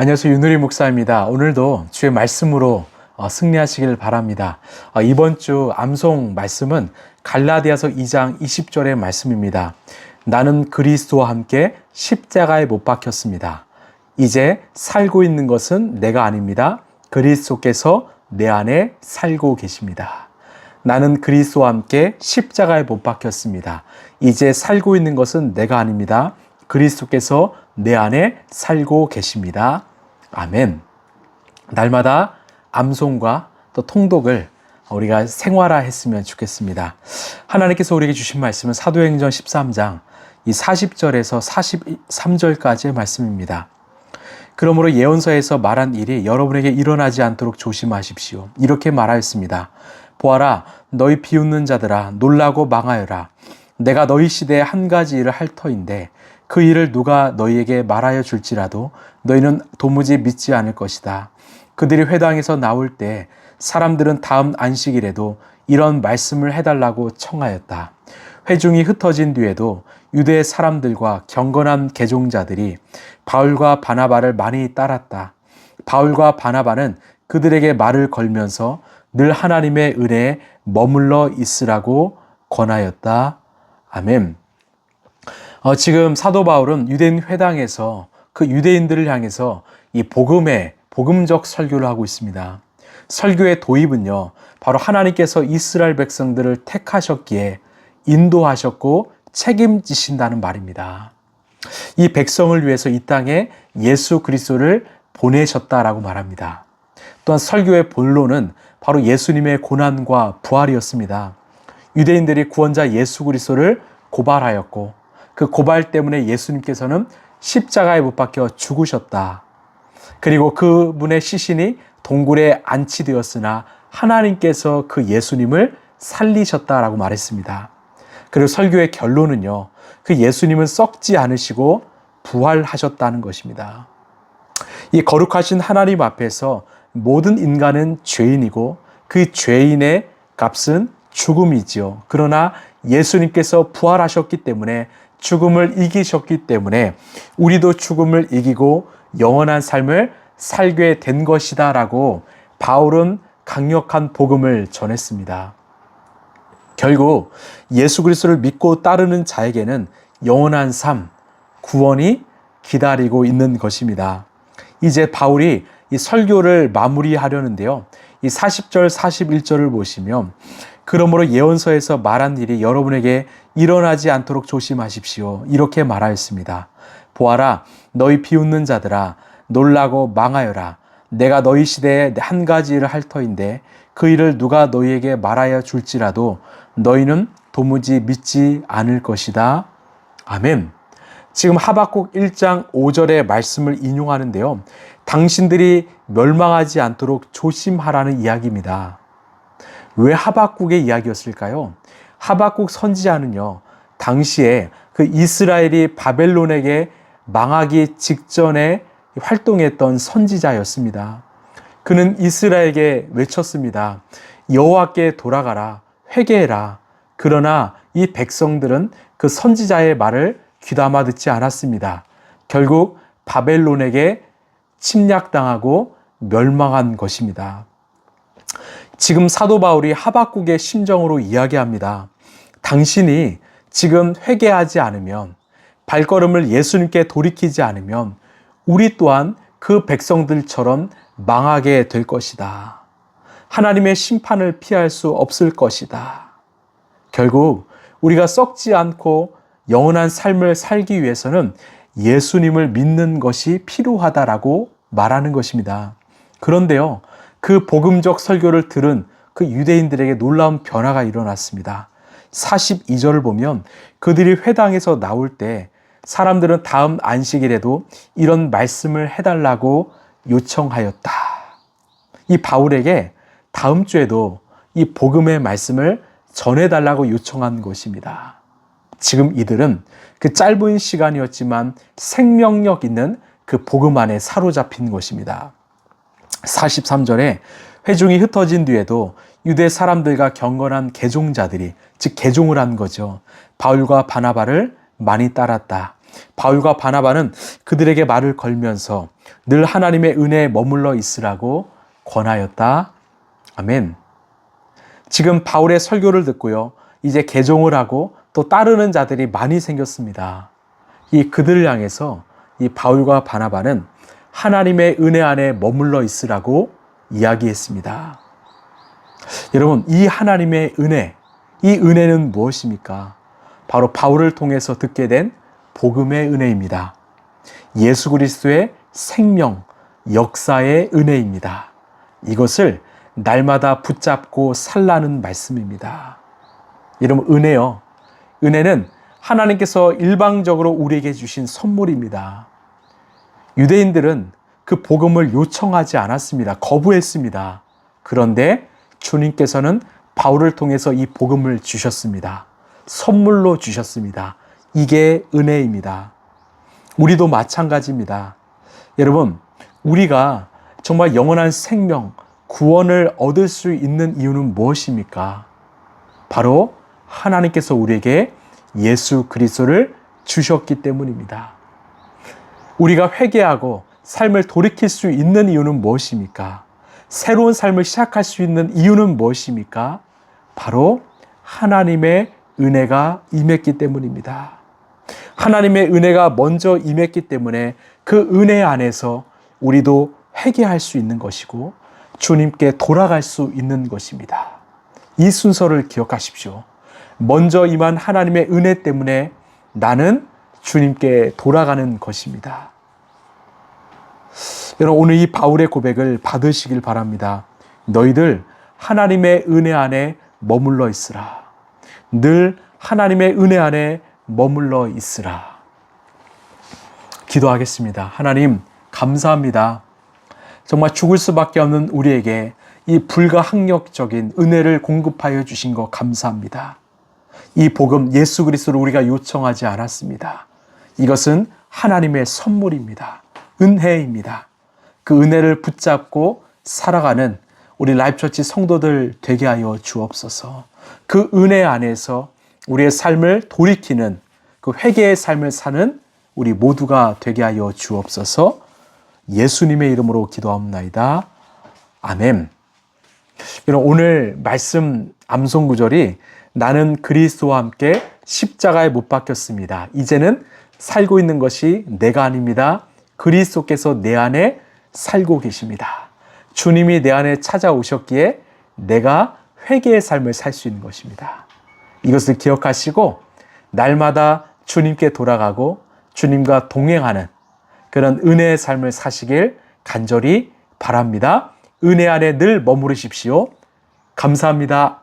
안녕하세요. 윤우리 목사입니다. 오늘도 주의 말씀으로 어, 승리하시길 바랍니다. 어, 이번 주 암송 말씀은 갈라디아서 2장 20절의 말씀입니다. 나는 그리스도와 함께 십자가에 못 박혔습니다. 이제 살고 있는 것은 내가 아닙니다. 그리스도께서 내 안에 살고 계십니다. 나는 그리스도와 함께 십자가에 못 박혔습니다. 이제 살고 있는 것은 내가 아닙니다. 그리스도께서 내 안에 살고 계십니다. 아멘. 날마다 암송과 또 통독을 우리가 생활화했으면 좋겠습니다. 하나님께서 우리에게 주신 말씀은 사도행전 13장 이 40절에서 43절까지의 말씀입니다. 그러므로 예언서에서 말한 일이 여러분에게 일어나지 않도록 조심하십시오. 이렇게 말하였습니다. 보아라, 너희 비웃는 자들아, 놀라고 망하여라. 내가 너희 시대에 한 가지 일을 할 터인데 그 일을 누가 너희에게 말하여 줄지라도 너희는 도무지 믿지 않을 것이다. 그들이 회당에서 나올 때 사람들은 다음 안식일에도 이런 말씀을 해달라고 청하였다. 회중이 흩어진 뒤에도 유대 사람들과 경건한 개종자들이 바울과 바나바를 많이 따랐다. 바울과 바나바는 그들에게 말을 걸면서 늘 하나님의 은혜에 머물러 있으라고 권하였다. 아멘. 어, 지금 사도 바울은 유대인 회당에서 그 유대인들을 향해서 이 복음의 복음적 설교를 하고 있습니다. 설교의 도입은요, 바로 하나님께서 이스라엘 백성들을 택하셨기에 인도하셨고 책임지신다는 말입니다. 이 백성을 위해서 이 땅에 예수 그리스도를 보내셨다라고 말합니다. 또한 설교의 본론은 바로 예수님의 고난과 부활이었습니다. 유대인들이 구원자 예수 그리스도를 고발하였고 그 고발 때문에 예수님께서는 십자가에 못 박혀 죽으셨다. 그리고 그분의 시신이 동굴에 안치되었으나 하나님께서 그 예수님을 살리셨다라고 말했습니다. 그리고 설교의 결론은요. 그 예수님은 썩지 않으시고 부활하셨다는 것입니다. 이 거룩하신 하나님 앞에서 모든 인간은 죄인이고 그 죄인의 값은 죽음이지요. 그러나 예수님께서 부활하셨기 때문에 죽음을 이기셨기 때문에 우리도 죽음을 이기고 영원한 삶을 살게 된 것이다 라고 바울은 강력한 복음을 전했습니다. 결국 예수 그리스도를 믿고 따르는 자에게는 영원한 삶, 구원이 기다리고 있는 것입니다. 이제 바울이 이 설교를 마무리하려는데요. 이 40절, 41절을 보시면 그러므로 예언서에서 말한 일이 여러분에게 일어나지 않도록 조심하십시오. 이렇게 말하였습니다. 보아라, 너희 비웃는 자들아, 놀라고 망하여라. 내가 너희 시대에 한 가지 일을 할 터인데 그 일을 누가 너희에게 말하여 줄지라도 너희는 도무지 믿지 않을 것이다. 아멘. 지금 하박국 1장 5절의 말씀을 인용하는데요. 당신들이 멸망하지 않도록 조심하라는 이야기입니다. 왜 하박국의 이야기였을까요? 하박국 선지자는요, 당시에 그 이스라엘이 바벨론에게 망하기 직전에 활동했던 선지자였습니다. 그는 이스라엘에게 외쳤습니다. 여호와께 돌아가라, 회개해라. 그러나 이 백성들은 그 선지자의 말을 귀담아 듣지 않았습니다. 결국 바벨론에게 침략당하고 멸망한 것입니다. 지금 사도 바울이 하박국의 심정으로 이야기합니다. 당신이 지금 회개하지 않으면 발걸음을 예수님께 돌이키지 않으면 우리 또한 그 백성들처럼 망하게 될 것이다. 하나님의 심판을 피할 수 없을 것이다. 결국 우리가 썩지 않고 영원한 삶을 살기 위해서는 예수님을 믿는 것이 필요하다라고 말하는 것입니다. 그런데요, 그 복음적 설교를 들은 그 유대인들에게 놀라운 변화가 일어났습니다. 42절을 보면 그들이 회당에서 나올 때 사람들은 다음 안식일에도 이런 말씀을 해달라고 요청하였다. 이 바울에게 다음 주에도 이 복음의 말씀을 전해달라고 요청한 것입니다. 지금 이들은 그 짧은 시간이었지만 생명력 있는 그 복음 안에 사로잡힌 것입니다. 43절에 회중이 흩어진 뒤에도 유대 사람들과 경건한 개종자들이 즉 개종을 한 거죠. 바울과 바나바를 많이 따랐다. 바울과 바나바는 그들에게 말을 걸면서 늘 하나님의 은혜에 머물러 있으라고 권하였다. 아멘. 지금 바울의 설교를 듣고요. 이제 개종을 하고 또 따르는 자들이 많이 생겼습니다. 이 그들을 향해서 이 바울과 바나바는 하나님의 은혜 안에 머물러 있으라고 이야기했습니다. 여러분, 이 하나님의 은혜, 이 은혜는 무엇입니까? 바로 바울을 통해서 듣게 된 복음의 은혜입니다. 예수 그리스도의 생명, 역사의 은혜입니다. 이것을 날마다 붙잡고 살라는 말씀입니다. 여러분, 은혜요. 은혜는 하나님께서 일방적으로 우리에게 주신 선물입니다. 유대인들은 그 복음을 요청하지 않았습니다. 거부했습니다. 그런데 주님께서는 바울을 통해서 이 복음을 주셨습니다. 선물로 주셨습니다. 이게 은혜입니다. 우리도 마찬가지입니다. 여러분, 우리가 정말 영원한 생명, 구원을 얻을 수 있는 이유는 무엇입니까? 바로 하나님께서 우리에게 예수 그리스도를 주셨기 때문입니다. 우리가 회개하고 삶을 돌이킬 수 있는 이유는 무엇입니까? 새로운 삶을 시작할 수 있는 이유는 무엇입니까? 바로 하나님의 은혜가 임했기 때문입니다. 하나님의 은혜가 먼저 임했기 때문에 그 은혜 안에서 우리도 회개할 수 있는 것이고 주님께 돌아갈 수 있는 것입니다. 이 순서를 기억하십시오. 먼저 임한 하나님의 은혜 때문에 나는 주님께 돌아가는 것입니다. 여러분, 오늘 이 바울의 고백을 받으시길 바랍니다. 너희들 하나님의 은혜 안에 머물러 있으라. 늘 하나님의 은혜 안에 머물러 있으라. 기도하겠습니다. 하나님, 감사합니다. 정말 죽을 수밖에 없는 우리에게 이 불가항력적인 은혜를 공급하여 주신 것 감사합니다. 이 복음 예수 그리스도를 우리가 요청하지 않았습니다. 이것은 하나님의 선물입니다. 은혜입니다. 그 은혜를 붙잡고 살아가는 우리 라이프처치 성도들 되게 하여 주옵소서. 그 은혜 안에서 우리의 삶을 돌이키는 그 회개의 삶을 사는 우리 모두가 되게 하여 주옵소서. 예수님의 이름으로 기도합나이다. 아멘. 여러분 오늘 말씀 암송 구절이 나는 그리스도와 함께 십자가에 못 박혔습니다. 이제는 살고 있는 것이 내가 아닙니다. 그리스도께서 내 안에 살고 계십니다. 주님이 내 안에 찾아오셨기에 내가 회개의 삶을 살 수 있는 것입니다. 이것을 기억하시고 날마다 주님께 돌아가고 주님과 동행하는 그런 은혜의 삶을 사시길 간절히 바랍니다. 은혜 안에 늘 머무르십시오. 감사합니다.